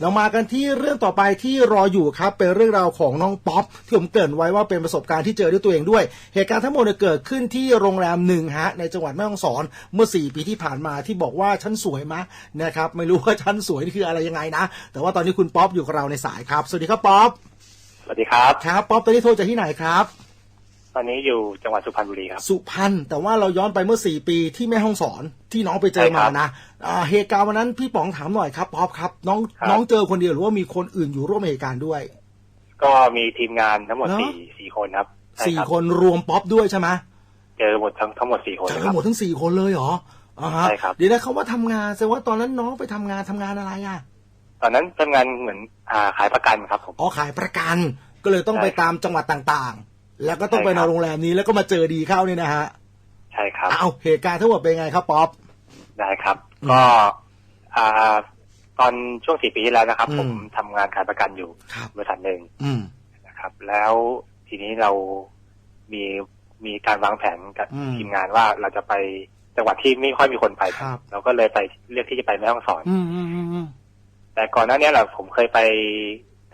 เรามากันที่เรื่องต่อไปที่รออยู่ครับเป็นเรื่องราวของน้องป๊อปที่ผมเกริ่นไว้ว่าเป็นประสบการณ์ที่เจอด้วยตัวเองด้วย เหตุการณ์ทั้งหมดเนี่ยเกิดขึ้นที่โรงแรมหนึ่งฮะในจังหวัดแม่ฮ่องสอนเมื่อ 4 ปีที่ผ่านมาที่บอกว่าฉันสวยมะนะครับไม่รู้ว่าฉันสวยนี่คืออะไรยังไงนะ แต่ว่าตอนนี้คุณป๊อปอยู่กับเราในสายครับ สวัสดีครับป๊อปสวัสดีครับครับป๊อปตอนนี้โทรจากที่ไหนครับ ตอนนี้อยู่จังหวัดสุพรรณบุรีครับ สุพรรณแต่ว่าเราย้อนไปเมื่อ4ปีที่แม่ห้องสอนที่น้องไปเจอใช่คมารับนะอ่าเหตุการณ์วันนั้นพี่ป๋องถามหน่อยครับป๊อปครับ น้องครับน้องเจอคนเดียวหรือว่ามีคนอื่นอยู่ร่วมเหตุการณ์ด้วย ก็มีทีมงานทั้งหมดเนอะสี่สี่คนครับใช่สี่รับคนรวมป๊อปด้วยใช่ไหมเจอหมดทั้งทั้งหมดสี่คนเจนะอครับหมดทั้งสี่คนเลยเหรออ่าฮะใช่ครับเดี๋ยวนะเขาว่าทำงานแสดงว่าตอนนั้นน้องไปทำงานทำงานอะไรอะตอนนั้นทำงานเหมือนอ่าขายประกันครับผมอ๋อขายประกันก็เลยต้องไปใช่ครับตามจังหวัดต่างๆ แล้วก็ต้องไปใช่นครัอบนโรงแรมนี้แล้วก็มาเจอดีเข้าเนี่ยนะฮะใช่ครับเอาเหตุการณ์ทั้งหมดเป็นไงครับป๊อปได้ครับอืมก็อ่าตอนช่วงสี่ปีที่แล้วนะครับอืมผมทำงานขายประกันอยู่ครับบริษัทหนึ่งอืมนะครับ แล้วทีนี้เรามีมีการวางแผนกับอืมทีมงานว่าเราจะไปจังหวัดที่ไม่ค่อยมีคนไปครับเราก็เลยไปเลือกที่จะไปแม่ฮ่องสอนอืมอืมอืมอืมแต่ก่อนหน้านี้แหละผมเคยไป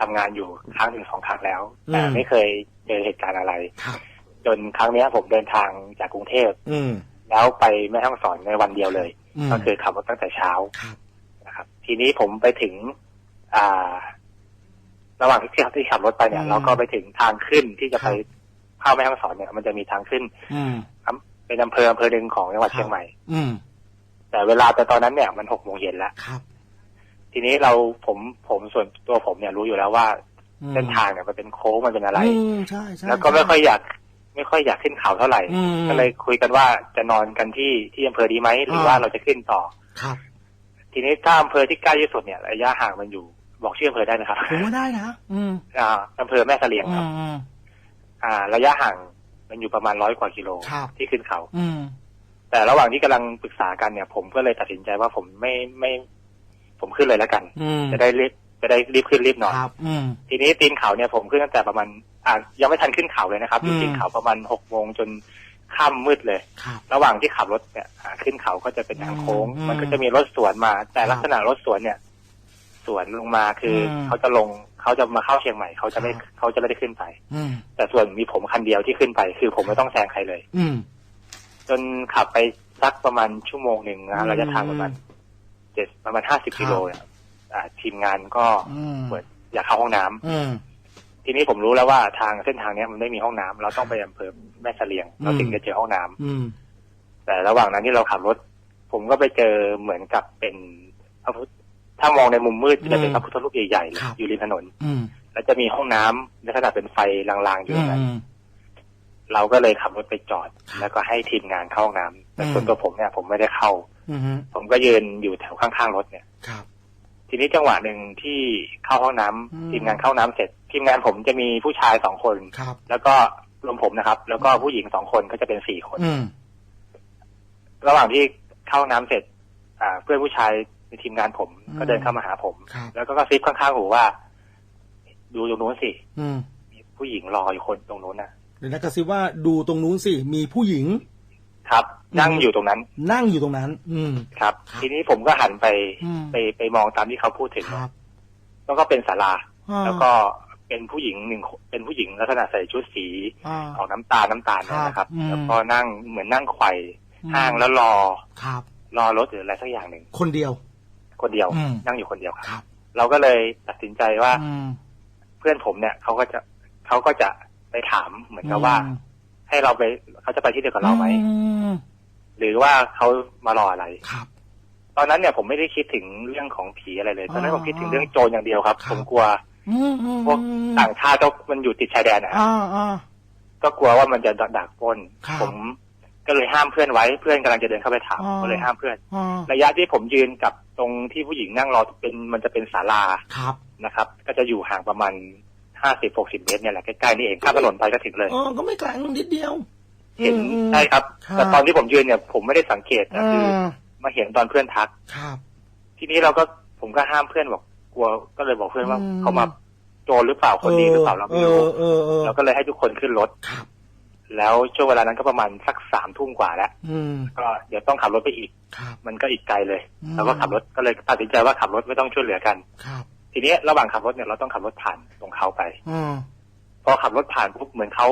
ทำงานอยู่ครั้งหนึ่งสองครั้งแล้วอืมแต่ไม่เคย เจอเหตุการณ์อะไรครับจนครั้งเนี้ยผมเดินทางจากกรุงเทพอืมแล้วไปแม่ฮ่องสอนในวันเดียวเลย อืมก็คือขับรถตั้งแต่เช้าครับ นะครับ ทีนี้ผมไปถึง อ่า ระหว่างที่ที่ขับรถไปเนี่ย อืมเราก็ไปถึงทางขึ้นที่จะไปครับเข้าแม่ฮ่องสอนเนี่ย มันจะมีทางขึ้น อืม เป็นอำเภออำเภอหนึ่งของจังหวัดครับ เชียงใหม่ อืมแต่เวลาแต่ตอนนั้นเนี่ยมันหกโมงเย็นแล้ว ครับ ทีนี้เราผมผมส่วนตัวผมเนี่ยรู้อยู่แล้วว่าอืม เส้นทางเนี่ยมันเป็นโค้งมันเป็นอะไรอืมใช่ใช่แล้วก็ไม่ค่อยอยากไม่ค่อยอยากขึ้นเขาเท่าไหร่อืมก็เลยคุยกันว่าจะนอนกันที่ที่อำเภอดีไหมหรืออ่าว่าเราจะขึ้นต่อครับ ทีนี้ถ้าอำเภอที่ใกล้ที่สุดเนี่ยระยะห่างมันอยู่ บอกชื่ออำเภอได้นะครับผมว่าได้นะอืมอ่าอำเภอแม่เสลียงอืครับมอืมอ่า ระยะห่างมันอยู่ประมาณร้อยกว่ากิโลครับที่ขึ้นเขา อืมแต่ระหว่างที่กำลังปรึกษากันเนี่ย ผมก็เลยตัดสินใจว่าผมไม่ไม่ ผมขึ้นเลยแล้วกันอืมจะได้รีบ จะได้รีบขึ้นรีบนอนครับอืมทีนี้ตีนเขาเนี่ยผมขึ้นตั้งแต่ประมาณอ่ายังไม่ทันขึ้นเขาเลยนะครับอยู่อืมตีนเขาประมาณหกโมงจนค่ำมืดเลยครับระหว่างที่ขับรถเนี่ยอ่าขึ้นเขาก็จะเป็นทางโค้งอืมมันก็จะมีรถสวนมา แต่ครับลักษณะรถสวนเนี่ย สวนลงมาคืออมเขาจะลงเขาจะมาเข้าเชียงใหม่เขาจะไม่ครับเขาจะไม่ได้ขึ้นไปอืมแต่ส่วนมีผมคันเดียวที่ขึ้นไป คือผมไม่ต้องแซงใครเลย อืมจนขับไปสักประมาณชั่วโมงหนึ่งอืนะมระยะทางประมาณเจ็ดประมาณห้าสิบครับกิโลเนี่ยอ่า ทีมงานก็อืมเหมือนอยากเข้าห้องน้ำอืมทีนี้ผมรู้แล้วว่าทางเส้นทางเนี้ยมันไม่มีห้องน้ำเราต้องไปอำเภอแม่เสลียงเราอืมถึงจะเจอห้องน้ำอืมแต่ระหว่างนั้นที่เราขับรถ ผมก็ไปเจอเหมือนกับเป็นพระพุทธถ้ามองในมุมมืดจะเป็นพระพุทธรูปใหญ่ๆเลยครับอยู่ริมถนน อืมแล้วจะมีห้องน้ำลักษณะเป็นไฟลางๆอยู่อืตรงนั้นมเราก็เลยขับรถไปจอดครับแล้วก็ให้ทีมงานเข้าห้องน้ำแต่อืมส่วนตัวผมเนี่ย ผมไม่ได้เข้าอืมผมก็ยืนอยู่แถวข้างๆรถเนี่ยครับ ทีนี้จังหวะหนึ่งที่เข้าห้องน้ำอืมทีมงานเข้าน้ำเสร็จ ทีมงานผมจะมีผู้ชายสองคนครับแล้วก็รวมผมนะครับ แล้วก็ผู้หญิงสองคนก็จะเป็นสี่คนอืมระหว่างที่เข้าน้ำเสร็จ อ่า เพื่อนผู้ชายในทีมงานผมอืมก็เดินเข้ามาหาผมครับแล้วก็กระซิบข้างๆหูว่า ดูตรงนู้นสิอืมมีผู้หญิงรออยู่คนตรงนู้นนะเดี๋ยวนะกระซิบว่าดูตรงนู้นสิมีผู้หญิง ครับอืม นั่งอยู่ตรงนั้น นั่งอยู่ตรงนั้น อืมครับครับทีนี้ผมก็หันไปอืมไปไปมองตามที่เขาพูดถึงครับแล้วก็เป็นศาลาอ่าแล้วก็เป็นผู้หญิงหนึ่งคนเป็นผู้หญิงลักษณะใส่ชุดสีอ่าออกน้ำตาลน้ำตาลเนี่ยนะครับครับอืมแล้วก็นั่งเหมือนนั่งไขว่อืมห้างแล้วรอครับ รอรถหรืออะไรสักอย่างหนึ่งคนเดียว คนเดียวอืมนั่งอยู่คนเดียวครับครับ เราก็เลยตัดสินใจว่าอืมเพื่อนผมเนี่ยเขาก็จะเขาก็จะไปถามเหมือนกับว่า ให้เราไปเขาจะไปที่เดียวกับเราไหมอืม หรือว่าเขามารออะไรครับ ตอนนั้นเนี่ยผมไม่ได้คิดถึงเรื่องของผีอะไรเลย ตอนนั้นอ๋อผมคิดถึงเรื่องโจรอย่างเดียวครับครับผมกลัวอืมอืมพวกต่างชาติก็มันอยู่ติดชายแดนนะฮะอ่าอ่าก็กลัวว่ามันจะดักปล้นครับผมก็เลยห้ามเพื่อนไว้เพื่อนกำลังจะเดินเข้าไปถามอ๋อก็เลยห้ามเพื่อนอ่าระยะที่ผมยืนกับตรงที่ผู้หญิงนั่งรอเป็นมันจะเป็นศาลาครับนะครับ ก็จะอยู่ห่างประมาณห้าสิบหกสิบเมตรเนี่ยแหละใกล้ๆนี่เองข้ามถนนไปก็ถึงเลยอ๋อก็ไม่ไกลนิดเดียว เห็นอืมใช่ครับครับ แต่ตอนที่ผมยืนเนี่ย ผมไม่ได้สังเกตนะคืออ่ามาเห็นตอนเพื่อนทักครับ ทีนี้เราก็ผมก็ห้ามเพื่อนบอกกลัวก็เลยบอกเพื่อนว่าอืมเขามาโจรหรือเปล่าคนดีหรือเปล่าเราไม่รู้เออเออเออเราก็เลยให้ทุกคนขึ้นรถครับ แล้วช่วงเวลานั้นก็ประมาณสักสามทุ่มกว่าแล้วอืมก็เดี๋ยวต้องขับรถไปอีกครับมันก็อีกไกลเลยอืมเราก็ขับรถก็เลยตัดสินใจว่าขับรถไม่ต้องช่วยเหลือกันครับทีนี้ระหว่างขับรถเนี่ยเราต้องขับรถผ่านตรงเขาไปอ่าพอขับรถผ่านปุ๊บเหมือนเขา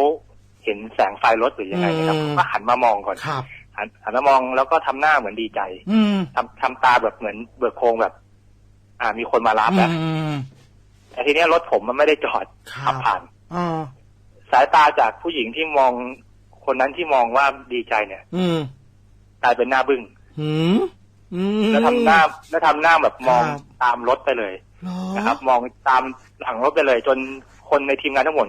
เห็นแสงไฟรถหรือยังไงนะครับอืมก็หันมามองก่อนครับหันหันมามองแล้วก็ทำหน้าเหมือนดีใจ อืมทำทำตาแบบเหมือนเบิกโพรงแบบ อ่ามีคนมารับแล้วอืมแต่ทีเนี้ยรถผมมันไม่ได้จอดครัขับบผ่านอ่าสายตาจากผู้หญิงที่มองคนนั้นที่มองว่าดีใจเนี่ย อืมกลายเป็นหน้าบึ้งหืมอืมแล้วทำหน้าแล้วทำหน้าแบบมองครับตามรถไปเลยเหรอนะครับ มองตามหลังรถไปเลย จนคนในทีมงานทั้งหมด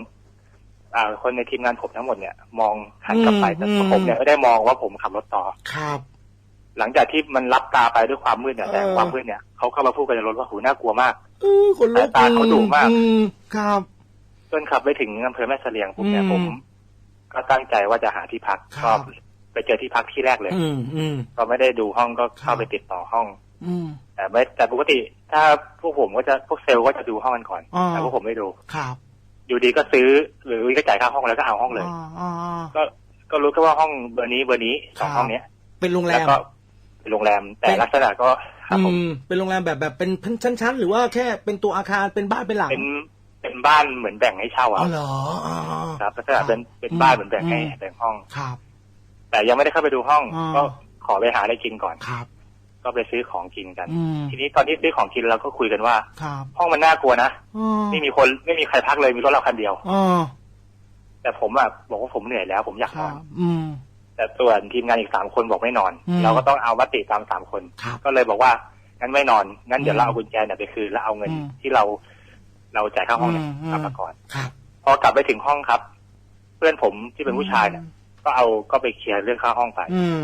อ่าคนในทีมงานผมทั้งหมดเนี่ย มองหันกลับไปแต่ผมเนี่ยไม่ได้มองว่าผมขับรถต่อครับ หลังจากที่มันรับตาไปด้วยความมืดเนี่ยเออแต่ความมืดเนี่ยเขาเข้ามาพูดกันในรถว่าหูน่ากลัวมากเออคนลุกสายตาเขาดุมากอืมครับจนขับไปถึงอำเภอแม่เสลียงปุ๊บเนี่ยอืมผม ก็ตั้งใจว่าจะหาที่พักครัก็บไปเจอที่พักที่แรกเลย อืมอืมก็ไม่ได้ดูห้องก็เข้าครับไปติดต่อห้อง อืมแต่ไม่แต่ปกติ ถ้าพวกผมก็จะพวกเซลล์ก็จะดูห้องกันก่อนอ่าแต่พวกผมไม่ดูครับ อยู่ดีก็ซื้อ หรือก็จ่ายค่าห้องแล้วก็เอาห้องเลยอ่าอ่าอ่าก็ก็รู้แค่ว่าห้องเบอร์นี้เบอร์นี้สองครับห้องเนี้ย เป็นโรงแรแล้วมก็เป็นโรงแรมแต่เป็นลักษณะก็ครับผมอืมเป็นโรงแรมแบบแบบเป็นชั้นๆหรือว่าแค่เป็นตัวอาคารเป็นบ้านเป็นหลังเป็นเป็นบ้านเหมือนแบ่งให้เช่าอ๋อะอเหรออ่าครับลักษณะเป็นเป็นบ้านเหมือนแบ่งให้อืมแบ่งห้องครับ แต่ยังไม่ได้เข้าไปดูห้องอ่าก็ขอไปหาอะไรกินก่อนครับ ก็ไปซื้อของกินกันอืมทีนี้ตอนที่ซื้อของกินเราก็คุยกันว่าครับห้องมันน่ากลัวนะอ๋อไม่มีคนไม่มีใครพักเลยมีรถเราคันเดียวอ๋อแต่ผมอะบอกว่าผมเหนื่อยแล้ว ผมอยากคนอรันบอืมแต่ส่วนทีมงานอีกสามคนบอกไม่นอนอืมเราก็ต้องเอามติตามสามคนครับก็เลยบอกว่างั้นไม่นอนงั้นเดี๋ยวอืมเราเอากุญแจเนี่ยไปคืนแล้วเอาเงินอืมที่เราเราจ่ายค่าห้องเนี่ยอืมกลับมาก่อนครับพอกลับไปถึงห้องครับ เพื่อนผมที่เป็นผู้ชายเนี่ยก็เอาก็ไปเคลียร์เรื่องค่าห้องไปอืม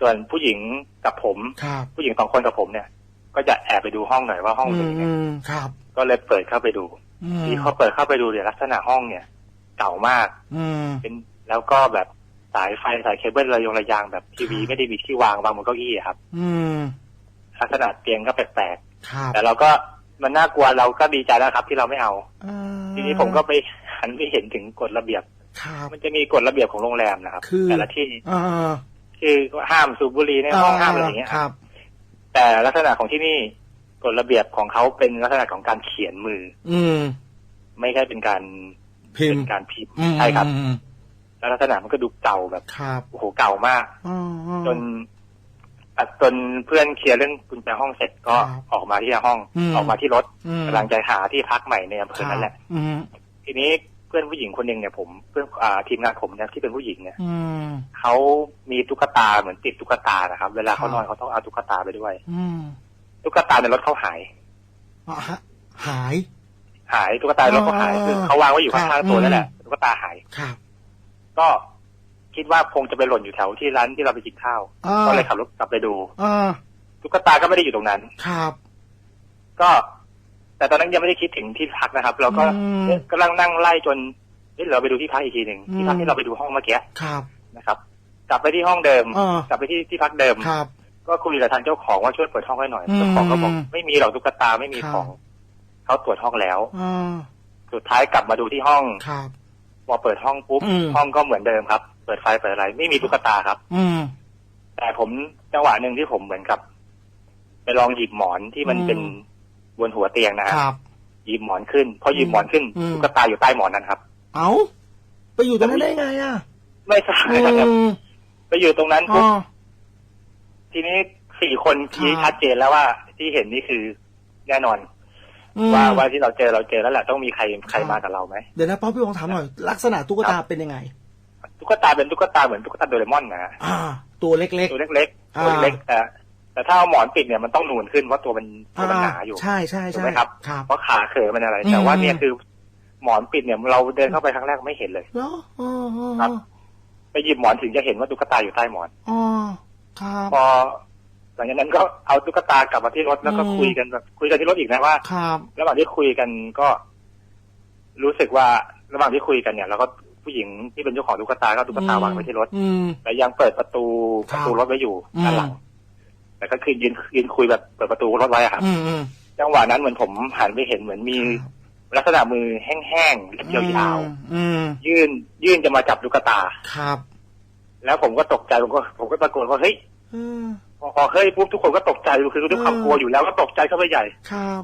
ส่วนผู้หญิงกับผมครับผู้หญิงสองคนกับผมเนี่ย ก็จะแอบไปดูห้องหน่อยว่าห้องอืเป็นมยังไงอืมครับก็เลยเปิดเข้าไปดูอืมที่เขาเปิดเข้าไปดูเนี่ยลักษณะห้องเนี่ยเก่ามากอืมเป็นแล้วก็แบบสายไฟสายเคเบิลระยงระยางแบบทีวีครับไม่ได้มีที่วางวางบนเก้าอี้อะครับ อืมลักษณะเตียงก็แปลกครับๆแต่เราก็มันน่ากลัวเราก็ดีใจแล้วครับ ที่เราไม่เอาอ่าทีนี้ผมก็ไปหันไปเห็นถึงกฎระเบียบครับมันจะมีกฎระเบียบของโรงแรมนะครับคือแต่ละที่อ่า คือห้ามสูบบุหรี่ในห้องห้ามอะไรอย่างเงี้ยครับ แต่ลักษณะของที่นี่กฎระเบียบของเขาเป็นลักษณะของการเขียนมือ อืม ไม่ใช่เป็นการพิมเป็พ์นการพิมพ์อืมใช่ครับอืมแล้วลักษณะมันก็ดูเก่าแบบครับโอ้โหเก่ามากอ่าอ่าจนอะจนเพื่อนเคลียร์เรื่องกุญแจห้องเสร็จก็ครับออกมาที่ห้องอืมออกมาที่รถอืมกำลังจะหาที่พักใหม่ในอำเภอนั่นแหละอืมทีนี้ เพื่อนผู้หญิงคนหนึ่งเนี่ยผมเพื่อนอ่าทีมงานผมเนี่ยที่เป็นผู้หญิงเนี่ยอืมเขามีตุ๊กตาเหมือนติดตุ๊กตานะครับ เวลาเขาครับนอนเขาต้องเอาตุ๊กตาไปด้วย อืมตุ๊กตาในรถเขาหายอะฮะหาย หายตุ๊กตาในรถเขาหายอ่าคือเขาวางไว้อยู่ครัข้างบๆตัวนั่นแหละอืมตุ๊กตาหายครับ ก็คิดว่าคงจะไปหล่นอยู่แถวที่ร้านที่เราไปกินข้าวอ่าก็เลยขับรถกลับไปดูอ่าตุ๊กตาก็ไม่ได้อยู่ตรงนั้น ครับ ก็ แต่ตอนนั้นยังไม่ได้คิดถึงที่พักนะครับ เราก็อืมเอ๊ะกำลังนั่งไล่จนเอ๊ะเราไปดูที่พักอีกทีหนึ่งอืมที่พักที่เราไปดูห้องเมื่อกี้ครับนะครับ กลับไปที่ห้องเดิมอ่ากลับไปที่ที่พักเดิมครับ ก็คุยกับทางเจ้าของว่าช่วยเปิดห้องให้หน่อยอืมเจ้าของก็บอกไม่มีหรอกตุ๊กตาไม่มีครับของเขาตรวจห้องแล้วอ่าสุดท้ายกลับมาดูที่ห้องครับพอเปิดห้องปุ๊บอืมห้องก็เหมือนเดิมครับ เปิดไฟเปิดอะไร ไม่มีตุ๊กตาครับ อืมแต่ผมจังหวะหนึ่งที่ผมเหมือนกับ ไปลองหยิบหมอนที่มันอืมเป็น บนหัวเตียงนะฮะครับหยิบหมอนขึ้น พอหยิบหมอนขึ้นอืม ตุ๊กตาอยู่ใต้หมอนนั้นครับ เอาไปอยู่ตรงนั้นได้ไงอะไม่ทราบอืนะครับ มไปอยู่ตรงนั้นอ๋ปุ๊บอทีนี้สี่คนที่ครับ ชัดเจนแล้วว่าที่เห็นนี่คือแน่นอน อืมว่าว่าที่เราเจอเราเจอแล้วแหละต้องมีใครใครครับมากับเราไหมเดี๋ยวนะป๊อปพี่วงถามหน่อย ลักษณะตุ๊กตาเป็นยังไง ตุ๊กตาเป็นตุ๊กตาเหมือนตุ๊กตาโดเรมอนนะฮะอ่า ตัวเล็ก ตัวเล็กๆอ่าตัวเล็กแต่ แต่ถ้าเอาหมอนปิดเนี่ยมันต้องนูนขึ้นเพราะตัวมันๆตัวมันหนาอยู่ใช่ใช่ถูกใช่ไหมครับครับเพราะขาเขอมันอะไรอืมแต่ว่าเนี่ยคือหมอนปิดเนี่ยเราเดินเข้าไปครั้งแรกไม่เห็นเลยเหรออ๋ออ๋อครับไปหยิบหมอนถึงจะเห็นว่าตุ๊กตาอยู่ใต้หมอนอ๋อครับพอหลังจากนั้นก็เอาตุ๊กตากลับมาที่รถแล้วก็อืมคุยกันแบบคุยกันที่รถอีกนะว่าครับระหว่างที่คุยกันก็ รู้สึกว่าระหว่างที่คุยกันเนี่ยเราก็ผู้หญิงที่เป็นเจ้าของตุ๊กตาก็เอาตุ๊กตาวางไว้ที่รถอืมแต่ยังเปิดประตูคปรับระตูรถไว้อยู่อืมด้านหลัง แต่ก็คือยืนยืนคุยแบบเปิดประตูรถไว้อะครับอืมอืมจังหวะนั้นเหมือนผมหันไปเห็นเหมือนมีลักษณะมือแห้งๆเล็บยาวอืมๆยื่น ยื่นจะมาจับตุ๊กตา ครับ แล้วผมก็ตกใจผมก็ผมก็ตะโกนว่าเฮ้ยอืมพอพอเฮ้ยปุ๊บทุกคนก็ตกใจคือด้วยความกลัวอยู่แล้วก็ตกใจเข้าไปใหญ่ ครับ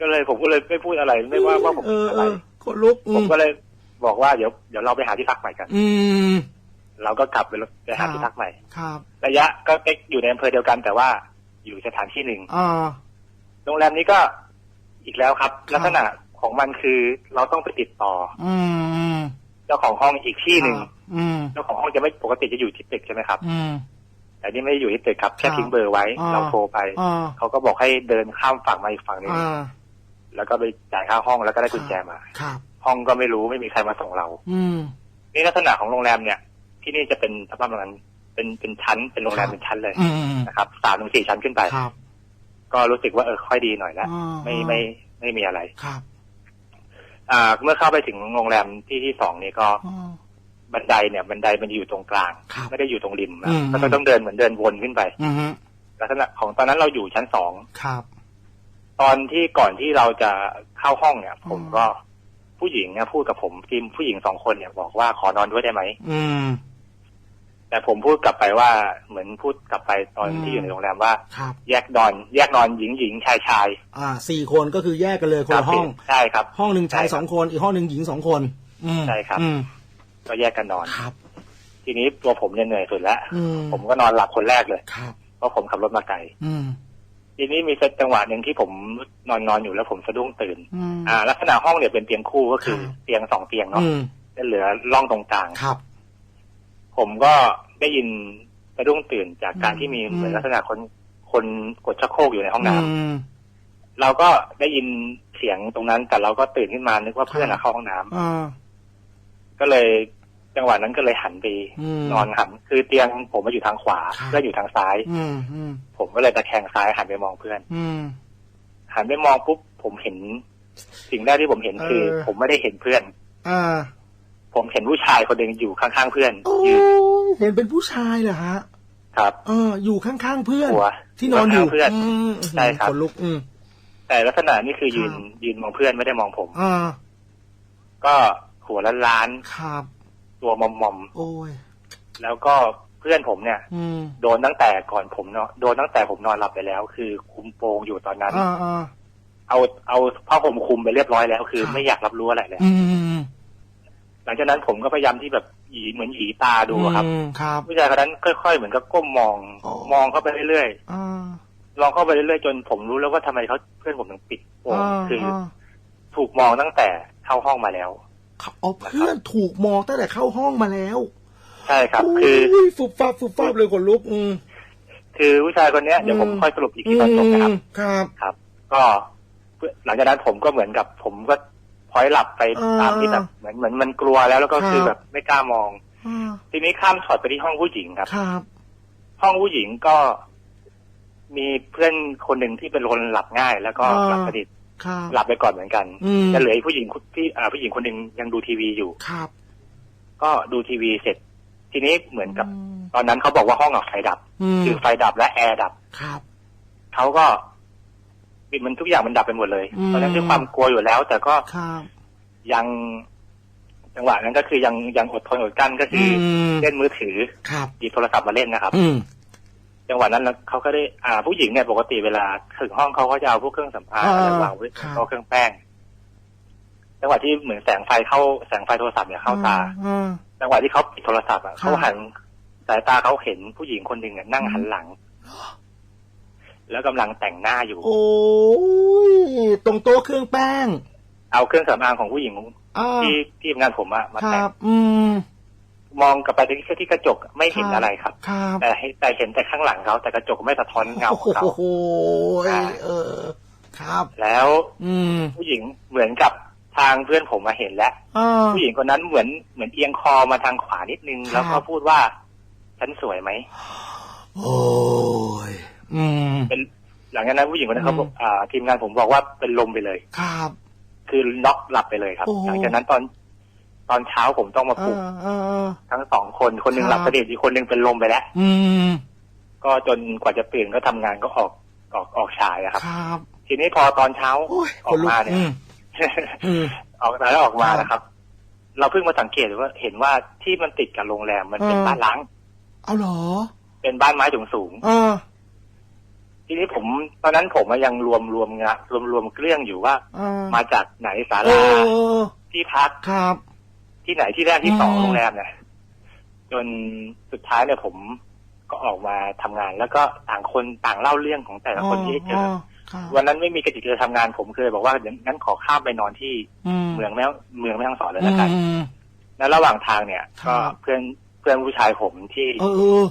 ก็เลยผมก็เลยไม่พูดอะไรไม่ว่าว่าผมเอออะเอไรอคนลุกอืผมมก็เลยบอกว่าเดี๋ยวเดี๋ยวเราไปหาที่พักใหม่กัน อืม เราก็กลับไปไปหาครับที่พักใหม่ครับ ระยะก็ใกล้อยู่ในอำเภอเดียวกัน แต่ว่าอยู่สถานที่หนึ่งอ่าโรงแรมนี้ก็อีกแล้วครับครับ ลักษณะของมันคือเราต้องไปติดต่อ อืมเจ้าของห้องอีกที่หนึ่งครับอืมเจ้าของห้องจะไม่ปกติจะอยู่ที่ตึกใช่ไหมครับ อืมแต่นี่ไม่ได้อยู่ที่ตึกครับแค่ครับทิ้งเบอร์ไว้อ่าเราโทรไปอ่าเขาก็บอกให้เดินข้ามฝั่งมาอีกฝั่งหนึ่งอ่าแล้วก็ไปจ่ายค่าห้องแล้วก็ได้กุญแจมาครับห้องก็ไม่รู้ไม่มีใครมาส่งเรา อืมนี่ลักษณะของโรงแรมเนี่ย ที่นี่จะเป็นสภาพแบบนั้นเป็นเป็นชั้นเป็นโรงแรมครับเป็นชั้นเลยอืมนะครับสามถึงสี่ชั้นขึ้นไป ครับ ก็รู้สึกว่าเออค่อยดีหน่อยแล้วอ่าไม่ไม่ไม่มีอะไร ครับอ่า เมื่อเข้าไปถึงโรงแรมที่ที่สองนี่ก็อ่าบันไดเนี่ยบันไดมันอยู่ตรงกลาง ครับไม่ได้อยู่ตรงริมนะอืม ก็ต้องเดินเหมือนเดินวนขึ้นไปอืมลักษณะของตอนนั้นเราอยู่ชั้นสอง ครับ ตอนที่ก่อนที่เราจะเข้าห้องเนี่ย ผมอืมก็ผู้หญิงเนี่ยพูดกับผมทีมผู้หญิงสองคนเนี่ยบอกว่าขอนอนด้วยได้ไหม อืม แต่ผมพูดกลับไปว่าเหมือนพูดกลับไปตอนอืมที่อยู่ในโรงแรมว่า ครับแยกนอน แยกนอนหญิงหญิงชายชายอ่าสี่คนก็คือแยกกันเลยคนละห้องใช่ครับ ห้องหนึ่งชายใช่ครับสองคนอีกห้องหนึ่งหญิงสองคนอืมใช่ครับอืมก็แยกกันนอนครับ ทีนี้ตัวผมเนี่ยเหนื่อยสุดแล้วอืมผมก็นอนหลับคนแรกเลยครับเพราะผมขับรถมาไกลอืมทีนี้มีจังหวะหนึ่งที่ผมนอนนอนอยู่แล้วผมสะดุ้งตื่นอืมอ่า ลักษณะห้องเนี่ยเป็นเตียงคู่ก็คือครับเตียงสองเตียงเนาะอืมจะเหลือร่องตรงกลางครับ ผมก็ได้ยินสะดุ้งตื่นจากการอืมที่มีอืมเหมือนลักษณะคนคนกดชักโครกอยู่ในห้องน้ำอืมเราก็ได้ยินเสียงตรงนั้น แต่เราก็ตื่นขึ้นมานึกว่าเพื่อนครัอะบเข้าห้องน้ำอ่าก็เลยจังหวะนั้นก็เลยหันไปอืมนอนหันคือเตียงผมมาอยู่ทางขวาครับเพื่อนอยู่ทางซ้ายอืมอืมผมก็เลยตะแคงซ้ายหันไปมองเพื่อนอืมหันไปมองปุ๊บผมเห็น สิ่งแรกที่ผมเห็นคือเออผมไม่ได้เห็นเพื่อนอ่า ผมเห็นผู้ชายคนหนึ่งอยู่ข้างๆเพื่อนโอ้ยืนเห็นเป็นผู้ชายเหรอฮะครับ เออ อยู่ข้างๆเพื่อน หัวที่นอนอยู่ข้างๆเพื่อนมใช่ครับ ขนลุกอืม แต่ลักษณะนี่คือยืนครับ ยืนมองเพื่อนไม่ได้มองผม อ่าก็หัวล้านล้านครับ ๆตัวมอมมอมโอ้ยๆแล้วก็เพื่อนผมเนี่ย อืมโดนตั้งแต่ก่อนผมเนาะโดนตั้งแต่ผมนอนหลับไปแล้ว คือคุมโปงอยู่ตอนนั้น อ่าอ่า เอาเอาผ้าห่มคลุมไปเรียบร้อยแล้ว คือครับ ไม่อยากรับรู้อะไรเลยอืม หลังจากนั้นผมก็พยายามที่แบบหยีเหมือนหยีตาดูอะครับอืมครับ ผู้ชายคนนั้นค่อยๆเหมือนกับก้มมอง อ๋อ มองเข้าไปเรื่อยอ่าๆลองเข้าไปเรื่อยๆจนผมรู้แล้วว่าทำไมเขาเพื่อนผมถึงปิดโปงอ่าคือออ่าถูกมองตั้งแต่เข้าห้องมาแล้ว เขาเอาเพื่อนถูกมองตั้งแต่เข้าห้องมาแล้วใช่ครับโอ้คือยฟุบฟับฟุบฟับเลยขนลุกอืม คือผู้ชายคนเนี้ยเดี๋ยวผมอืม ค่อยสรุปอีกทีตอนจบนะครับอืมครับ ครับ ก็เพื่อหลังจากนั้นผมก็เหมือนกับ ผมก็ พลอยหลับไปอ่าตามที่แบบเหมือนเหมือนมันกลัวแล้วแล้วก็ครับคือแบบไม่กล้ามองอ่าทีนี้ข้ามช็อตไปที่ห้องผู้หญิงครับ ครับ ห้องผู้หญิงก็มีเพื่อนคนหนึ่งที่เป็นคนหลับง่าย แล้วก็อ่าหลับสนิทครับหลับไปก่อนเหมือนกันอืมจะเหลืออีกผู้หญิงที่อ่าผู้หญิงคนหนึ่งยังดูทีวีอยู่ครับ ก็ดูทีวีเสร็จ ทีนี้เหมือนกับอืมตอนนั้นเขาบอกว่าห้องอะไฟดับอืมคือไฟดับและแอร์ดับครับเขาก็ ปิดมันทุกอย่างมันดับไปหมดเลยอืมตอนนั้นด้วยความกลัวอยู่แล้ว แต่ก็ครับยังจังหวะนั้นก็คือยังยังอดทนอดกลั้นก็คืออมเล่นมือถือครับหยิบโทรศัพท์มาเล่นนะครับอืมจังหวะนั้นแล้วเขาก็ได้อ่าผู้หญิงเนี่ยปกติเวลาถึงห้องเขาก็จะเอาพวกเครื่องสำอางอ่าอะไรวางไว้ครับก็เครื่องแป้งจังหวะที่เหมือนแสงไฟเข้าแสงไฟโทรศัพท์เนี่ยเข้าตาอ่าจังหวะที่เขาปิดโทรศัพท์อะครับเขาหันสายตาเขาเห็นผู้หญิงคนหนึ่งอะนั่งหันหลัง แล้วกำลังแต่งหน้าอยู่ โอ้ยตรงโต๊ะเครื่องแป้ง เอาเครื่องสำอางของผู้หญิงอ่าที่ที่ทำงานผมอะมาคแต่รังบอืมมองกลับไปที่ที่กระจกไม่เห็นครับอะไรครับครับแต่ให้แต่เห็นแต่ข้างหลังเขาแต่กระจกไม่สะท้อนเงาของเขาโอ้โหอ่าเออ ครับ แล้ว อืมผู้หญิงเหมือนกับทางเพื่อนผมมาเห็นแล้วอ่าผู้หญิงคนนั้นเหมือนเหมือนเอียงคอมาทางขวานิดนึงครับแล้วก็พูดว่า ฉันสวยไหมโอ้ย อืมเป็นหลังจากนั้นผู้หญิงคนนั้นเขาบอกอืมอ่าทีมงานผมบอกว่าเป็นลมไปเลย ครับ คือน็อกหลับไปเลยครับโอ้หลังจากนั้นตอนตอนเช้าผมต้องมาปลุกอ่าอ่าอ่าทั้งสองคนคนหนึ่งครับหลับสนิทอีกคนหนึ่งเป็นลมไปแล้วอืมก็จนกว่าจะตื่นก็ทำงานก็ออกออกออกฉายอะครับ ครับ ทีนี้พอตอนเช้าโอ้ยอคอนกลุกมาเนี่ยอืมอืมออกมาแล้วออกมาครับนะครับ เราเพิ่งมาสังเกตว่าเห็นว่าที่มันติดกับโรงแรมมันเป็นอ่าบ้านล้าง เอาเหรอ เป็นบ้านไม้สูงสูงๆอ่า ทีนี้ผมตอนนั้นผมอะยังรวมรวมงานรวมรวมเกลี้ยงอยู่ว่าอ่ามาจากไหนศาเอลาอที่พักครับ ที่ไหนที่แรกที่สองอืม โรงแรมเนี่ยจนสุดท้ายเนี่ยผมก็ออกมาทำงาน แล้วก็ต่างคนต่างเล่าเรื่องของแต่ละคนที่ได้เจออครับวันนั้นไม่มีกระจิตจะทำงานผมเคยบอกว่าเดี๋ยวงั้นขอข้ามไปนอนที่มเมืองแม่เมืองแม่ฮ่องสอนเลยแล้วกัน อืม แล้วระหว่างทางเนี่ย ครัก็บ เพื่อนเพื่อนผู้ชายผมที่เออเออ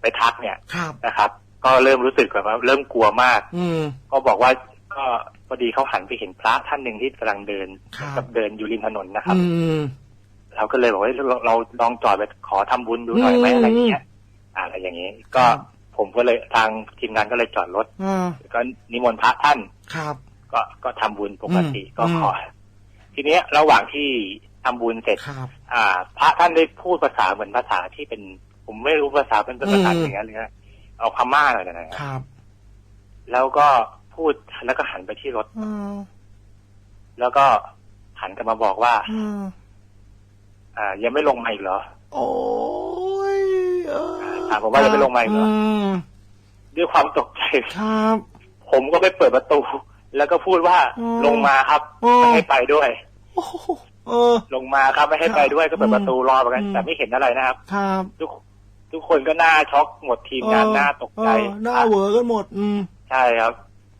ไปทักเนี่ยครับนะครับ ก็เริ่มรู้สึกแบบว่าเริ่มกลัวมาก อืมก็บอกว่าก็พอดีเขาหันไปเห็นพระท่านหนึ่งที่กำลังเดินครับกับเดินอยู่ริมถนนนะครับอืมเราก็เลยบอกว่าเราเราลองจอดไปขอทำบุญดูหน่อยไหมอืมอะไรอย่างเงี้ยอะไรอย่างนี้ ก็ครับผมก็เลยทางทีมงานก็เลยจอดรถอ่าก็นิมนต์พระท่านครับ ก็ก็ทำบุญปกติอืมก็อืมขอ ทีเนี้ยระหว่างที่ทำบุญเสร็จครับอ่า พระท่านได้พูดภาษาเหมือนภาษาที่เป็น ผมไม่รู้ภาษาเป็นภาษาอืมเหนือหรืออะไร เอาพม่าหน่อยนะคครับรับ แล้วก็พูดแล้วก็หันไปที่รถอ่าแล้วก็หันกลับมาบอกว่าอ่าอ่า ยังไม่ลงมาอีกเหรอ โอ้ยเออถามผมว่าจะไปลงมาอีกเหรอมด้วยความตกใจ ครับ ผมก็ไปเปิดประตู แล้วก็พูดว่าอืมลงมาครับอืม ไม่ให้ไปด้วย โอ้โหเออ ลงมาครับไม่ให้ไปด้วยก็เปิดประตูรอเหมือนกันอืม แต่ไม่เห็นอะไรนะครับ ครับ ทุก ทุกคนก็หน้าช็อกหมดทีมงานหน้าตกใจเออหน้าเหวอกันหมด อืมใช่ครับ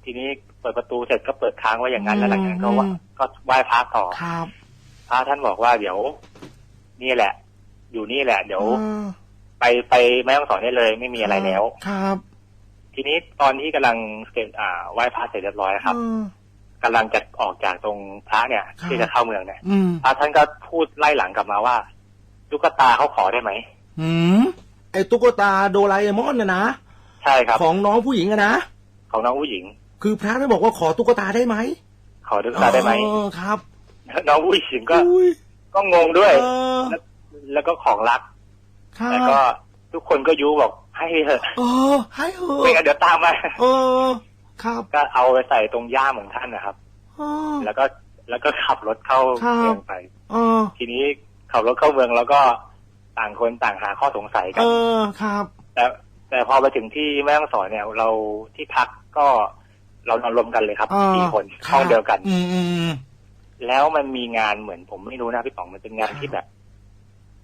ทีนี้เปิดประตูเสร็จก็เปิดค้างไว้อย่างนั้นอืมแล้วหลังจากนั้นก็ว่าอืมก็ไหว้พระต่อครับพระท่านบอกว่าเดี๋ยว นี่แหละ อยู่นี่แหละ เดี๋ยวอ่าไปไปแม่ต้องสอนได้เลย ไม่มีอะไรแล้วครับ ทีนี้ตอนที่กำลังเสร็จอ่าไหว้พระเสร็จเรียบร้อยครับอ่ากำลังจะออกจากตรงพระเนี่ยครับที่จะเข้าเมืองเนี่ยอืมพระท่านก็พูดไล่หลังกลับมาว่าตุ๊กตาเขาขอได้ไหมหืม ไอ้ตุ๊กตาโดราเอมอนน่ะนะใช่ครับ ของน้องผู้หญิงอะนะ ของน้องผู้หญิง คือพระได้บอกว่าขอตุ๊กตาได้ไหมขอตุ๊กตาได้ไหมเออครับ น้องผู้หญิงก็อุ้ยก็งงด้วย เออ แล้วแล้วก็ของรักครับแล้วก็ทุกคนก็ยุบอกให้เถอะเออให้เถอะไม่งั้นเดี๋ยวตามมา เออ ครับก็เอาไปใส่ตรงย่ามของท่านนะครับ เออ แล้วก็แล้วก็ขับรถเข้าครับ เมืองไป เออ ทีนี้ขับรถเข้าเมืองแล้วก็ ต่างคนต่างหาข้อสงสัยกัเอน อครับ แต่แต่พอไปถึงที่แม่ฮ่องสอนเนี่ยเราที่พักก็เรานอนรวมกันเลยครับอ่า สี่คนครับห้องเดียวกัน อืมอืมอืม แล้วมันมีงานเหมือนผมไม่รู้นะพี่ป๋องมันเป็นงานครับที่แบบ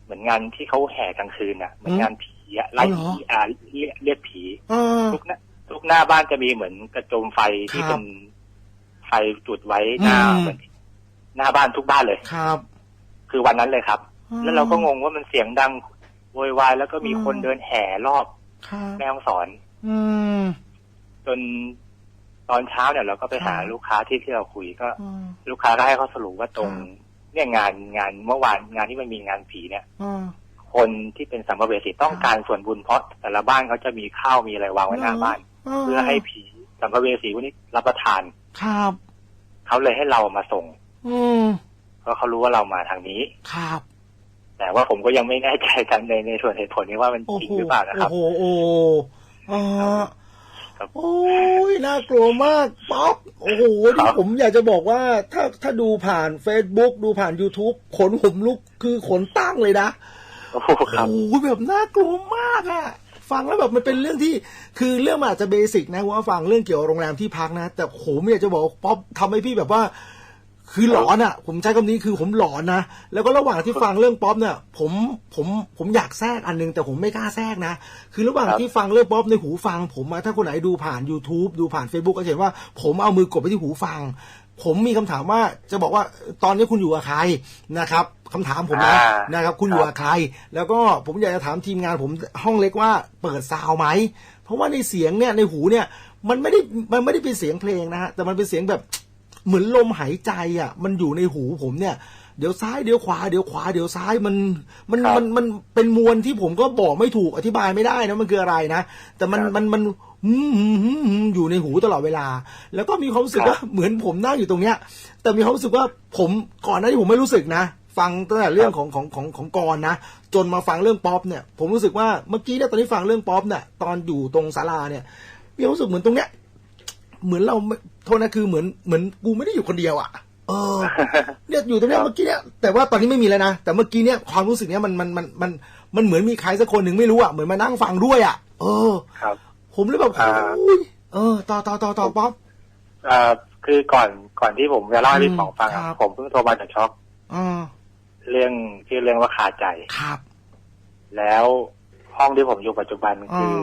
เหมือนงานที่เขาแห่กลางคืนน่ะเหมือนอืมงานผีอะไล่อ๋อเหรอ ผีอ่าเรียกเรียกผีเออ ทุกหน้าทุกหน้าบ้านจะมีเหมือนกระโจมไฟที่ครับเป็นไฟจุดไว้หน้าอืม เหมือนหน้าบ้านทุกบ้านเลย ครับ คือวันนั้นเลยครับอืม แล้วเราก็งงว่ามันเสียงดังโวยวายแล้วก็มีอืมคนเดินแห่รอบครับแม่ฮ่องสอนอืมจนตอนเช้าเนี่ยเราก็ไปหาครับลูกค้าที่ที่เราคุยก็อืมลูกค้าก็ให้เขาสรุปว่าตรงครับเนี่ยงานงานเมื่อวานงานที่มันมีงานผีเนี่ยอืมคนที่เป็นสัมภเวสีต้องครับการส่วนบุญเพราะแต่ละบ้านเขาจะมีข้าวมีอะไรวางไว้หน้าบ้าน เพื่อให้ผีสัมภเวสีพวกนี้รับประทานครับเขาเลยให้เรามาส่งอืมเพราะเขารู้ว่าเรามาทางนี้ครับ แต่ว่าผมก็ยังไม่แน่ใจกันในในส่วนเหตุผลนี้ว่ามันโอ้จริงโหหรือเปล่านะครับ โอ้โหโอ้อ่าครับโอ้ยน่ากลัวมากป๊อปโอ้โหครันี่บผมอยากจะบอกว่าถ้าถ้าดูผ่าน Facebook ดูผ่าน YouTube ขนผมลุกคือขนตั้งเลยนะ โอ้โหครับโอ้ยแบบน่ากลัวมากอะฟังแล้วแบบมันเป็นเรื่องที่คือเรื่องมันอาจจะเบสิกนะว่าฟังเรื่องเกี่ยวกับโรงแรมที่พักนะ แต่โหไม่อยากจะบอกว่าป๊อปทำให้พี่แบบว่า คือหลอนอะผมใช้คำนี้คือผมหลอนนะ แล้วก็ระหว่างที่ฟังเรื่องป๊อปเนี่ย ผมผมผมอยากแทรกอันนึงแต่ผมไม่กล้าแทรกนะ คือระหว่างครับที่ฟังเรื่องป๊อปในหูฟัง ผมอะถ้าคนไหนดูผ่าน YouTube ดูผ่าน Facebook ก็จะเห็นว่าผมเอามือกดไปที่หูฟัง ผมมีคำถามว่าจะบอกว่าตอนนี้คุณอยู่กับใครนะครับคำถามผมนะอ่านะครับ คุณอยู่กับใคร แล้วก็ผมอยากจะถามทีมงานผมห้องเล็กว่าเปิดซาวด์ไหมเพราะว่าในเสียงเนี่ยในหูเนี่ยมันไม่ได้มันไม่ได้เป็นเสียงเพลงนะฮะแต่มันเป็นเสียงแบบ เหมือนลมหายใจอะ มันอยู่ในหูผมเนี่ย เดี๋ยวซ้ายเดี๋ยวขวาเดี๋ยวขวาเดี๋ยวซ้ายมันมันครับมันมันเป็นมวลที่ผมก็บอกไม่ถูกอธิบายไม่ได้นะมันคืออะไรนะแต่มันครับมันมันอืมอืมอืมอืมอยู่ในหูตลอดเวลา แล้วก็มีความรู้สึกครับว่าเหมือนผมนั่งอยู่ตรงเนี้ย แต่มีความรู้สึกว่าผมก่อนหน้านี้ผมไม่รู้สึกนะฟังตั้งแต่เรื่องของของของของกรนะจนมาฟังเรื่องป๊อปเนี่ย ผมรู้สึกว่าเมื่อกี้เนี่ยตอนที่ฟังเรื่องป๊อปเนี่ยตอนอยู่ตรงศาลาเนี่ยมีความรู้สึกเหมือนตรงเนี้ย เหมือนเราไม่โทษนะคือเหมือนเหมือนกูไม่ได้อยู่คนเดียวอะเออเนี่ยอยู่ตรงเนี้ยครับเมื่อกี้เนี่ยแต่ว่าตอนนี้ไม่มีแล้วนะแต่เมื่อกี้เนี่ยความรู้สึกเนี้ยมันมันมันมันมันเหมือนมีใครสักคนหนึ่งไม่รู้อะเหมือนมานั่งฟังด้วยอะเออครับ ผมเลยแบบอ่าโอ้ยเออต่อต่อต่อต่อป๊อปเอ่อคือก่อนก่อนที่ผมจะเล่าให้พี่อืมป๋องฟังอะครับผมเพิ่งโทรมาจากช็อกอ่าเรื่องชื่อเรื่องว่าคาใจครับ แล้วห้องที่ผมอยู่ปัจจุบันคือ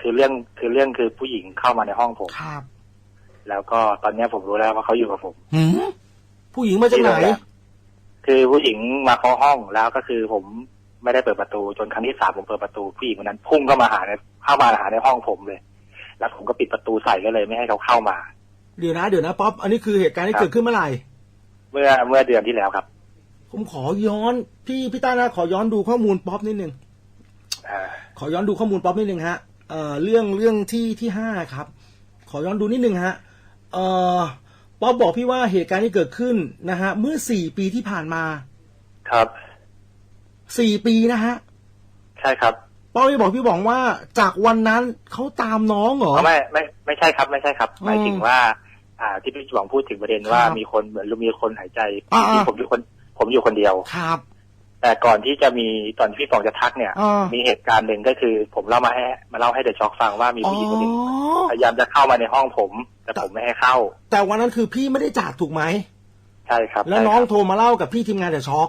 คือเรื่องคือเรื่องคือผู้หญิงเข้ามาในห้องผมครับ แล้วก็ตอนเนี้ยผมรู้แล้วว่าเขาอยู่กับผม หืมผู้หญิงมาจากไหนที่โรงแรมคือผู้หญิงมาเคาะห้องแล้วก็คือผมไม่ได้เปิดประตู จนครั้งที่สามผมเปิดประตูผู้หญิงคนนั้นพุ่งเข้ามาหาในเข้ามาหาในห้องผมเลย แล้วผมก็ปิดประตูใส่ก็เลยไม่ให้เขาเข้ามา เดี๋ยวนะเดี๋ยวนะป๊อปอันนี้คือเหตุการณ์ที่ครับเกิดขึ้นเมื่อไหร่ เมื่อเมื่อเดือนที่แล้วครับ ผมขอย้อนพี่พี่ต้านะขอย้อนดูข้อมูลป๊อปนิดนึงอ่าขอย้อนดูข้อมูลป๊อปนิดนึงฮะเอ่อเรื่องเรื่องที่ที่ห้าครับ ขอย้อนดูนิดนึงฮะ เอ่อป๊อปบอกพี่ว่าเหตุการณ์ที่เกิดขึ้นนะฮะเมื่อสี่ปีที่ผ่านมาครับสี่ปีนะฮะใช่ครับป๊อปพี่บอกพี่บอกว่าจากวันนั้นเขาตามน้องเหรอไม่ไม่ไม่ใช่ครับ ไม่ใช่ครับอืมหมายถึงว่า อ่า ที่พี่หวังพูดถึงประเด็นครับว่ามีคนเหมือนมีคนหายใจอ่าที่ผมอยู่คน ผมอยู่คนเดียวครับ แต่ก่อนที่จะมีตอนที่พี่ป๋องจะทักเนี่ยอ่ามีมีเหตุการณ์หนึ่งก็คือ ผมเล่ามาให้มาเล่าให้เดอะช็อกฟังว่ามีอ๋อผู้หญิงคนหนึ่งพยายามจะเข้ามาในห้องผม แต่ผมไม่ให้เข้า แต่วันนั้นคือพี่ไม่ได้จากถูกไหมใช่ครับ แล้วใช่น้องครับโทรมาเล่ากับพี่ทีมงานเดอะช็อก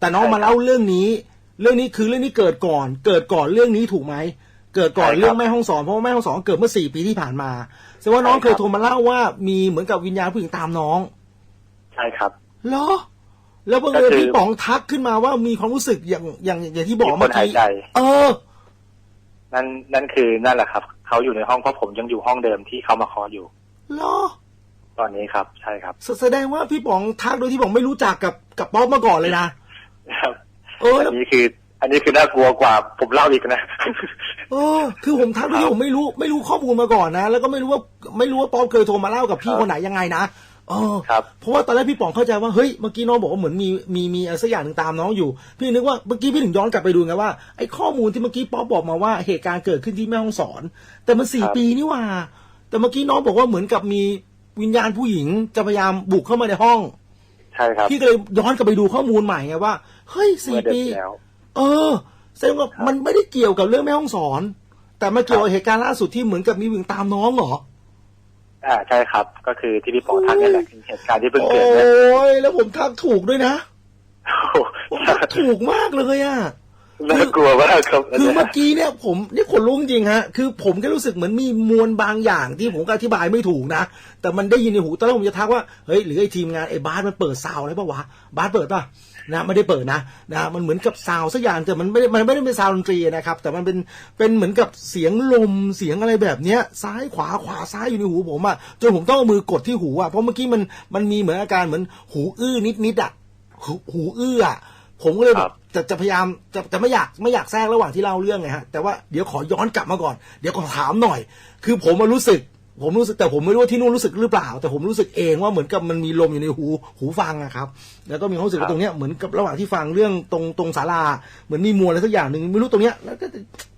แต่น้องใช่ครับมาเล่าเรื่องนี้ เรื่องนี้คือเรื่องนี้เกิดก่อน เกิดก่อนเรื่องนี้ถูกไหมเกิดก่อนใช่ครับเรื่องแม่ห้องสอนเพราะว่าแม่ห้องสอนเกิดเมื่อสี่ปีที่ผ่านมาแสดงว่าน้องใช่ครับเคยโทรมาเล่าว่ามีเหมือนกับวิญญาณผู้หญิงตามน้อง ใช่ครับเหรอ แล้วเมื่อก็เอิญคือพี่ป๋องทักขึ้นมาว่ามีความรู้สึกอย่างอย่างอย่างที่บอกมีคเมื่นอหายกี้ใจเออ นั่นนั่นคือนั่นแหละครับเขาอยู่ในห้องเพราะผมยังอยู่ห้องเดิมที่เขามาเคออยู่เหรอตอนนี้ครับ ใช่ครับ แสแสดงว่าพี่ป๋องทักโดยที่ป๋องไม่รู้จักกับกับป๊อปมาก่อนเลยนะครับเอออัแล้วนนี้คือ อันนี้คือน่ากลัวกว่าผมเล่าอีกนะเออ คือผมทักโดยที่ผมไม่รู้ ไม่รู้ข้อมูลมาก่อนนะแล้วก็ไม่รู้ว่าไม่รู้ว่าป๊อปเคยโทรมาเล่ากับพี่ครับคนไหนยังไงนะเออครับเพราะว่าตอนแรกพี่ป๋องเข้าใจว่าเฮ้ยเมื่อกี้น้องบอกว่าเหมือนมีมีมีอะไรสักอย่างหนึ่งตามน้องอยู่ พี่นึกว่าเมื่อกี้พี่ถึงย้อนกลับไปดูไงว่าไอ้ข้อมูลที่เมื่อกี้ป๊อปบอกมาว่าเหตุการณ์เกิดขึ้นที่แม่ห้องสอน แต่มันสี่ครับปีนี่หว่า แต่เมื่อกี้น้องบอกว่าเหมือนกับมีวิญญาณผู้หญิงจะพยายามบุกเข้ามาในห้องใช่ครับพี่ก็เลยย้อนกลับไปดูข้อมูลใหม่ไงว่าเฮ้ยสี่เมื่อเดือนปีที่แล้วเออแสดงว่าครับมันไม่ได้เกี่ยวกับเรื่องแม่ห้องสอน แต่มาเกี่ยวกับเหตุการณ์ล่าสุดที่เหมือนกับมีวิ่งตามน้องเหรอ อ่าใช่ครับ ก็คือที่พี่ป๋องทักนี่แหละคือเหตุการณ์ที่เพิ่งโอเกิดเนี่ย้ยแล้วผมทักถูกด้วยนะผมทักถูกมากเลยอะน่ากลัวมากครับคือเมื่อกี้เนี่ยผมนี่ขนลุกจริงฮะคือผมแค่รู้สึกเหมือนมีมวลบางอย่างที่ผมก็อธิบายไม่ถูกนะ แต่มันได้ยินในหูตอนแรกผมจะทักว่าเฮ้ยหรือไอ้ทีมงานไอ้บาสมันเปิดซาวอะไรปะวะบาสเปิดปะ นะไม่ได้เปิดนะนะมันเหมือนกับซาวสักอย่างแต่มันไม่ได้มันไม่ได้เป็นซาวดนตรีนะครับ แต่มันเป็นเป็นเหมือนกับเสียงลมเสียงอะไรแบบเนี้ย ซ้ายขวาขวาซ้ายอยู่ในหูผมอะจนผมต้องเอามือกดที่หูอะเพราะเมื่อกี้มันมันมีเหมือนอาการเหมือนหูอื้อนิดนิดๆอะหูหูอื้ออะผมก็เลยแบบจะจะพยายามจะจะไม่อยากไม่อยากแทรกระหว่างที่เล่าเรื่องไงฮะแต่ว่าเดี๋ยวขอย้อนกลับมาก่อน เดี๋ยวขอถามหน่อย คือผมมารู้สึก ผมรู้สึกแต่ผมไม่รู้ว่าที่นู่นรู้สึกหรือเปล่า แต่ผมรู้สึกเองว่าเหมือนกับมันมีลมอยู่ในหูหูฟังอะครับ แล้วก็มีความรู้สึกว่าตรงเนี้ยเหมือนกับระหว่างที่ฟังเรื่องตรงตรงศาลาเหมือนมีมวลอะไรสักอย่างหนึ่งไม่รู้ตรงเนี้ยแล้วก็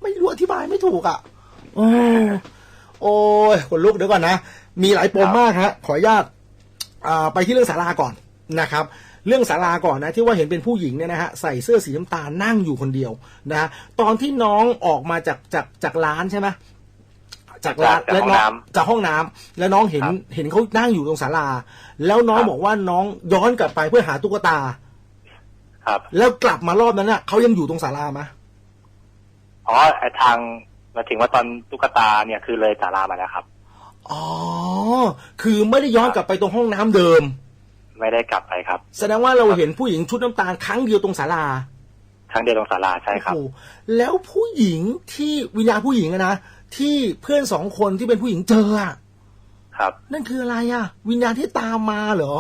ไม่รู้อธิบายไม่ถูกอะโอ้โอ้ยขนลุกเดี๋ยวก่อนนะมีหลายปมมากฮะขออนุญาตไปที่เรื่องศาลาก่อนนะครับเรื่องศาลาก่อนนะที่ว่าเห็นเป็นผู้หญิงเนี่ยนะฮะใส่เสื้อสีน้ำตาลนั่งอยู่คนเดียวนะตอนที่น้องออกมาจากจากจากร้านใช่ไหม จากร้านจากแล้วห้องน้องน้ำจากห้องน้ำแล้วน้องเห็นครับเห็นเขานั่งอยู่ตรงศาลา แล้วน้องครับบอกว่าน้องย้อนกลับไปเพื่อหาตุ๊กตา ครับ แล้วกลับมารอบนั้นน่ะเขายังอยู่ตรงศาลาไหมอ๋อไอทางมาถึงว่าตอนตุ๊กตาเนี่ยคือเลยสารามาแล้วครับอ๋อ คือไม่ได้ย้อนกลับไปตรงห้องน้ำเดิม ไม่ได้กลับไปครับ แสดงว่าเราเห็นผู้หญิงชุดน้ำตาลครั้งเดียวตรงศาลา ครั้งเดียวตรงศาลาใช่ครับโอ้โหแล้วผู้หญิงที่วิญญาณผู้หญิงอะนะ ที่เพื่อนสองคนที่เป็นผู้หญิงเจออะครับ นั่นคืออะไรอะวิญญาณที่ตามมาเหรอ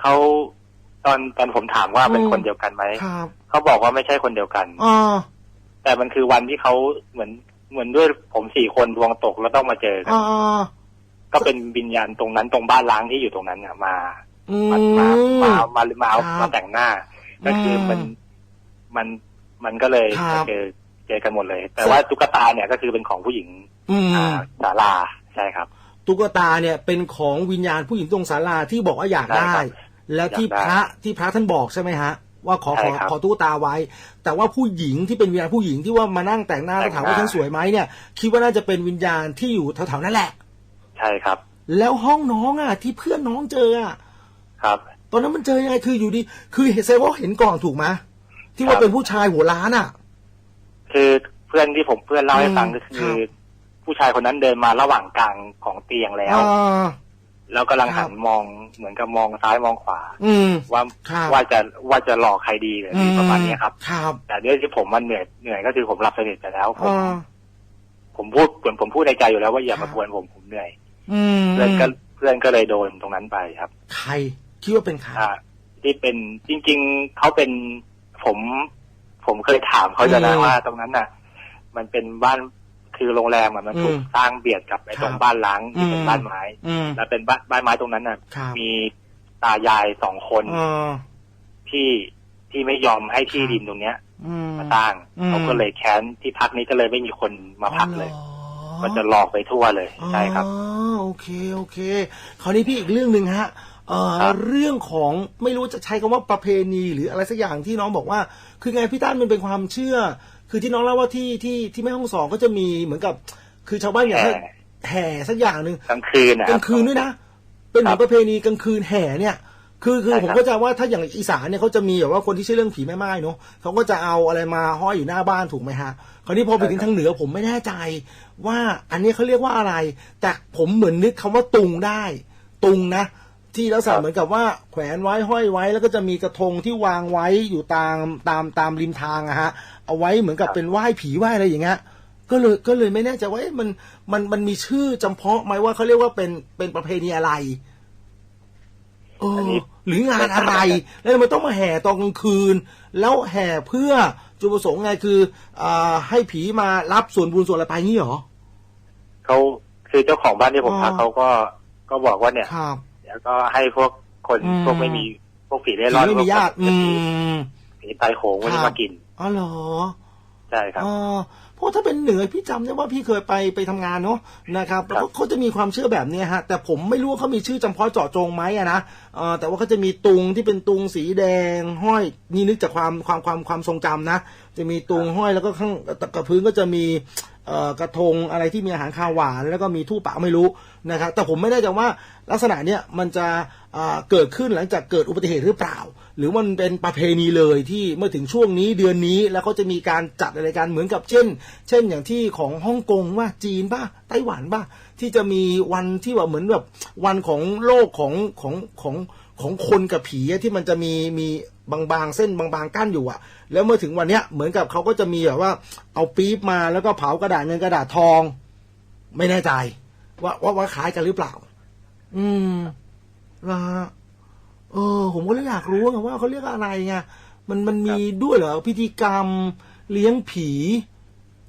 เขาตอนตอนผมถามว่าเป็นอืมคนเดียวกันไหมครับเขาบอกว่าไม่ใช่คนเดียวกันอ่าแต่มันคือวันที่เขาเหมือนเหมือนด้วยผมสี่คนดวงตกแล้วต้องมาเจอกันอ่าก็เป็นวิญญาณตรงนั้นตรงบ้านล้างที่อยู่ตรงนั้นเนี่ยมาอืมามามมามามาเอาครับมาแต่งหน้า ก็คืออมมันมันมันก็เลยครับเจอ เจอกันหมดเลย แต่ว่าตุ๊กตาเนี่ยก็คือเป็นของผู้หญิงอืมอ่าศาลาใช่ครับ ตุ๊กตาเนี่ยเป็นของวิญญาณผู้หญิงตรงศาลาที่บอกว่าอยากใช่ได้ครับแล้วที่อยากได้พระที่พระท่านบอกใช่ไหมฮะ ว่าขอขอใช่ครับขอตุ๊กตาไว้ แต่ว่าผู้หญิงที่เป็นวิญญาณผู้หญิงที่ว่ามานั่งแต่งหน้าแล้วถามว่าแต่งหน้าฉันสวยไหมเนี่ย คิดว่าน่าจะเป็นวิญญาณที่อยู่แถวๆนั่นแหละ ใช่ครับ แล้วห้องน้องอะ ที่เพื่อนน้องเจออะครับตอนนั้นมันเจอยังไงคืออยู่ดี คือเห็นแสดงว่าเห็นก่อนถูกไหมที่ว่าครับเป็นผู้ชายหัวล้านอะ คือเพื่อนที่ผมเพื่อนเล่าให้ฟังอืมก็คืครัอบผู้ชายคนนั้นเดินมาระหว่างกลางของเตียงแล้วอ่าแล้วกำลังครัหับนมองเหมือนกับมองซ้ายมองขวา อืมว่าครับว่าจะว่าจะหลอกใครดีหรือประมาณนี้ครับครับแต่ด้วยที่ผมมันเหนื่อยเหนื่อยก็คือผมหลับสนิทไปแล้วผมอ่าผมพูดผมผมพูดในใจอยู่แล้วว่าอย่าครัมาบกวนผมผมเหนื่อยอืมเพื่อนก็เพื่อนก็เลยโดนตรงนั้นไปครับ ใครคิดว่าเป็นใครอ่าที่เป็นจริง ๆเขาเป็นผม ผมเคยถามเขาจะนะอืมว่าตรงนั้นน่ะ มันเป็นบ้านคือโรงแรมอะมันถูกอืมสร้างเบียดกับไอ้ครับตรงบ้านล้างที่เป็นอืมบ้านไม้อืมแล้วเป็นบ้านบ้านไม้ตรงนั้นน่ะครับมีตายายสองคนอ่าที่ที่ไม่ยอมให้ที่ครับดินตรงเนี้ยอืมมาตั้งอืมเขาก็เลยแค้นที่พักนี้ก็เลยไม่มีคนมาพักเลยอ๋อก็จะหลอกไปทั่วเลยใช่ครับอ๋อโอเคโอเค คราวนี้พี่อีกเรื่องหนึ่งฮะ เอ่อครับ เรื่องของไม่รู้จะใช้คำว่าประเพณีหรืออะไรสักอย่างที่น้องบอกว่า คือไงพี่ตั้นมันเป็นความเชื่อ คือที่น้องเล่าว่าที่ที่ที่แม่ห้องสอนก็จะมีเหมือนกับ คือชาวบ้านอยากให้แห่แห่สักอย่างหนึ่ง กลางคืนนะกลางคืนด้วยนะ เป็นเหมือนครับประเพณีกลางคืนแห่เนี่ย คือคือใช่ผมครับเข้าใจว่าถ้าอย่างอีสานเนี่ยเขาจะมีแบบว่าคนที่เชื่อเรื่องผีแม่ไม้เนาะเขาก็จะเอาอะไรมาห้อยอยู่หน้าบ้านถูกไหมฮะ คราวนี้พอไปถึงทางเหนือผมไม่แน่ใจ ว่าอันนี้เขาเรียกว่าอะไร แต่ผมเหมือนนึกคำว่าตุงได้ ตุงนะ ที่ลักษณะเหมือนกับว่าแขวนไว้ห้อยไว้ แล้วก็จะมีกระทงที่วางไว้อยู่ตามตามตามริมทางอะฮะ เอาไว้เหมือนกับเป็นไหว้ผีไหว้อะไรอย่างเงี้ยก็เลยก็เลยไม่แน่ใจว่าเอ๊ะมันมันมันมีชื่อจำเพาะไหมว่าเขาเรียกว่าเป็นเป็นประเพณีอะไรเอออนนี้หรืองานอะไร แล้วมันต้องมาแห่ตอนกลางคืน แล้วแห่เพื่อจุดประสงค์ไงคืออ่าให้ผีมารับส่วนบุญส่วนอะไรไปงี้เหรอเขาคือเจ้าของบ้านที่ผมพักอ๋อเขาก็ก็บอกว่าเนี่ยครับ แล้วก็ให้พวกคนอืมพวกไม่มีพวกผีเร่ผีร่อนไม่มีญาติพวกอืมผีตายโหงไม่ได้ครับมากินอ๋อเหรอใช่ครับอ๋อเพราะถ้าเป็นเหนือพี่จำได้ว่าพี่เคยไปไปทำงานเนาะนะครับแล้วครัก็บเขาจะมีความเชื่อแบบเนี้ยฮะ แต่ผมไม่รู้ว่าเขามีชื่อจำเพาะเจาะจงไหมอะนะเออแต่ว่าเขาจะมีตุงที่เป็นตุงสีแดงห้อยนี่นึกจากความความความความทรงจำนะ จะมีตุงห้อยแล้วก็ข้างกับพื้นก็จะมีเอ่อ กระทงอะไรที่มีอาหารคาวหวาน แล้วก็มีทูปปะไม่รู้นะครับแต่ผมไม่แน่ใจว่าลักษณะเนี้ยมันจะเกิดขึ้นหลังจากเกิดอุบัติเหตุหรือเปล่า หรือมันเป็นประเพณีเลยที่เมื่อถึงช่วงนี้เดือนนี้แล้วเขาจะมีการจัดอะไรกันเหมือนกับเช่น เช่นอย่างที่ของฮ่องกงว่าจีนป่ะไต้หวันป่ะที่จะมีวันที่ว่าเหมือนแบบวันของโลกของของของของคนกับผีที่มันจะมีมี บางๆเส้นบางๆกั้นอยู่อะแล้วเมื่อถึงวันเนี้ยเหมือนกับเขาก็จะมีแบบว่า เอาปี๊บมาแล้วก็เผากระดาษเงินกระดาษทอง ไม่แน่ใจ ว่าว่าว่าคล้ายกันหรือเปล่า อืมนะฮะเออ ผมก็เลยอยากรู้ไงว่าเขาเรียกอะไรไงมันมันมีด้วยเหรอพิธีกรรมเลี้ยงผี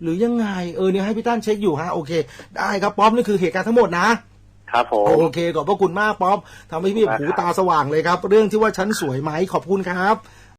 หรือยังไง เออเนี่ยให้พี่ตั้นเช็คอยู่ฮะโอเค ได้ครับป๊อปนี่คือเหตุการณ์ทั้งหมดนะ ครับผมโอเคขอบพระคุณมากป๊อปทำให้พี่หูตาสว่างเลยครับ เรื่องที่ว่าฉันสวยไหมขอบคุณครับ